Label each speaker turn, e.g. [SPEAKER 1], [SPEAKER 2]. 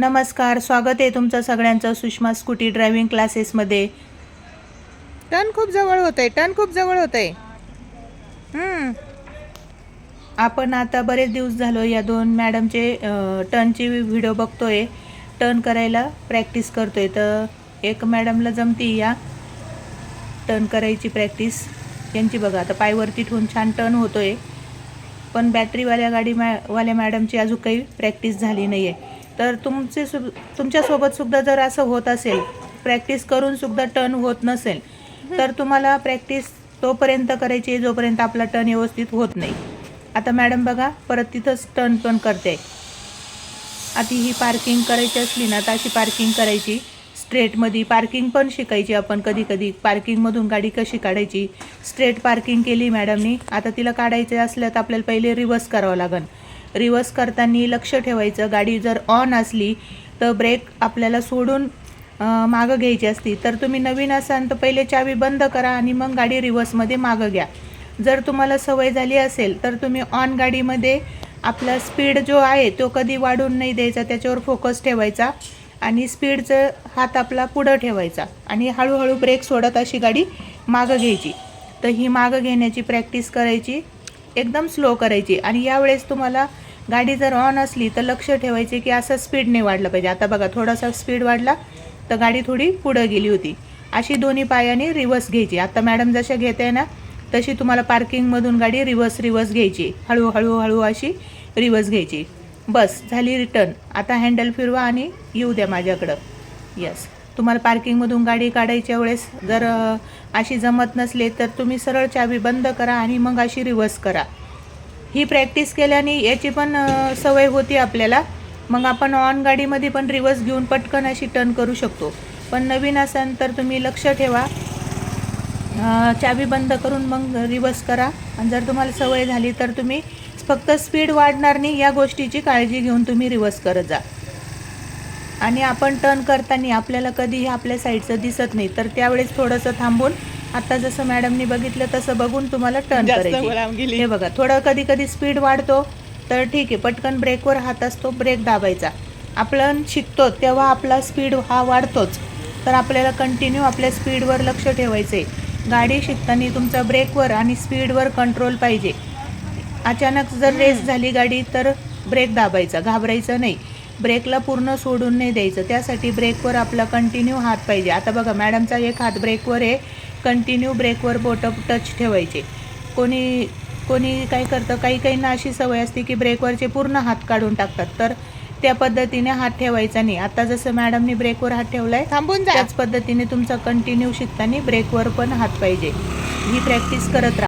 [SPEAKER 1] नमस्कार स्वागत आहे तुमचं सगळ्यांचं सुषमा स्कूटी ड्रायव्हिंग क्लासेसमध्ये टर्न खूप जवळ होत आहे टर्न खूप जवळ होत आहे आपण आता बरेच दिवस झालो या दोन मॅडमचे टर्नची व्हिडिओ बघतोय. टर्न करायला प्रॅक्टिस करतोय. तर एक मॅडमला जमती या. टर्न करायची प्रॅक्टिस. यांची बघा आता पायवरती ठेवून छान टर्न होतोय. पण बॅटरीवाल्या गाडी मॅ वाल्या मॅडमची अजून काही प्रॅक्टिस झाली नाही आहे तर तुमचे सु तुमच्यासोबत सुद्धा जर असं होत असेल प्रॅक्टिस करून सुद्धा टर्न होत नसेल तर तुम्हाला प्रॅक्टिस तोपर्यंत करायची जोपर्यंत आपला टर्न व्यवस्थित होत नाही. आता मॅडम बघा परत तिथंच टर्न पण करते. आता ही पार्किंग करायची असली ना तर अशी पार्किंग करायची. स्ट्रेटमध्ये पार्किंग पण शिकायची आपण कधी कधी. पार्किंगमधून गाडी कशी काढायची? स्ट्रेट पार्किंग केली मॅडमनी आता तिला काढायचे असल्या तर आपल्याला पहिले रिवर्स करावं लागेल रिवर्स करताना लक्ष ठेवायचं. गाडी जर ऑन असली तर ब्रेक आपल्याला सोडून मागं घ्यायची असती. तर तुम्ही नवीन असाल तर पहिले चावी बंद करा आणि मग गाडी रिवर्समध्ये मागं घ्या. जर तुम्हाला सवय झाली असेल तर तुम्ही ऑन गाडीमध्ये आपला स्पीड जो आहे तो कधी वाढून नाही द्यायचा त्याच्यावर फोकस ठेवायचा आणि स्पीडचं हात आपला पुढं ठेवायचा आणि हळूहळू ब्रेक सोडत अशी गाडी मागं घ्यायची. तर ही मागं घेण्याची प्रॅक्टिस करायची एकदम स्लो करायची आणि यावेळेस तुम्हाला गाडी जर ऑन असली तर लक्ष ठेवायचे की असं स्पीड नाही वाढलं पाहिजे. आता बघा थोडासा स्पीड वाढला तर गाडी थोडी पुढं गेली होती. अशी दोन्ही पायाने रिवर्स घ्यायची. आता मॅडम जशा घेते ना तशी तुम्हाला पार्किंगमधून गाडी रिवर्स रिवर्स घ्यायची. हळूहळू हळू अशी रिवर्स घ्यायची. बस झाली रिटर्न आता हँडल फिरवा आणि येऊ द्या माझ्याकडं. यस तुम्हाला पार्किंगमधून गाडी काढायच्या वेळेस जर अशी जमत नसले तर तुम्ही सरळ चावी बंद करा आणि मग अशी रिवर्स करा. ही प्रॅक्टिस केल्याने याची पण सवय होती आपल्याला. मग आपण ऑन गाडीमध्ये पण रिवर्स घेऊन पटकन अशी टर्न करू शकतो. पण नवीन असाल तर तुम्ही लक्ष ठेवा. चावी बंद करून मग रिवर्स करा. आणि जर तुम्हाला सवय झाली तर तुम्ही फक्त स्पीड वाढणार नाही या गोष्टीची काळजी घेऊन तुम्ही रिवर्स करत जा. आणि आपण टर्न करताना आपल्याला कधीही आपल्या साईडचं दिसत नाही तर त्यावेळेस थोडंसं थांबून आता जसं मॅडमनी बघितलं तसं बघून तुम्हाला टर्न करायची. हे बघा थोडं कधी कधी स्पीड वाढतो तर ठीक आहे पटकन ब्रेकवर हात असतो ब्रेक दाबायचा. आपण शिकतो तेव्हा आपला स्पीड हा वाढतोच. तर आपल्याला कंटिन्यू आपल्या स्पीडवर लक्ष ठेवायचं आहे गाडी शिकताना तुमचा ब्रेकवर आणि स्पीडवर कंट्रोल पाहिजे. अचानक जर रेस झाली गाडी तर ब्रेक दाबायचा घाबरायचं नाही. ब्रेकला पूर्ण सोडून नाही द्यायचं त्यासाठी ब्रेकवर आपला कंटिन्यू हात पाहिजे. आता बघा मॅडमचा एक हात ब्रेकवर आहे कंटिन्यू ब्रेकवर बोट टच ठेवायचे. कोणी कोणी काय करतं काही काहींना अशी सवय असते की ब्रेकवरचे पूर्ण हात काढून टाकतात. तर त्या पद्धतीने हात ठेवायचा नाही. आता जसं मॅडमनी ब्रेकवर हात ठेवलाय
[SPEAKER 2] थांबून जा.
[SPEAKER 1] त्याच पद्धतीने तुमचा कंटिन्यू शिकताना ब्रेकवर पण हात पाहिजे. ही प्रॅक्टिस करत राहा.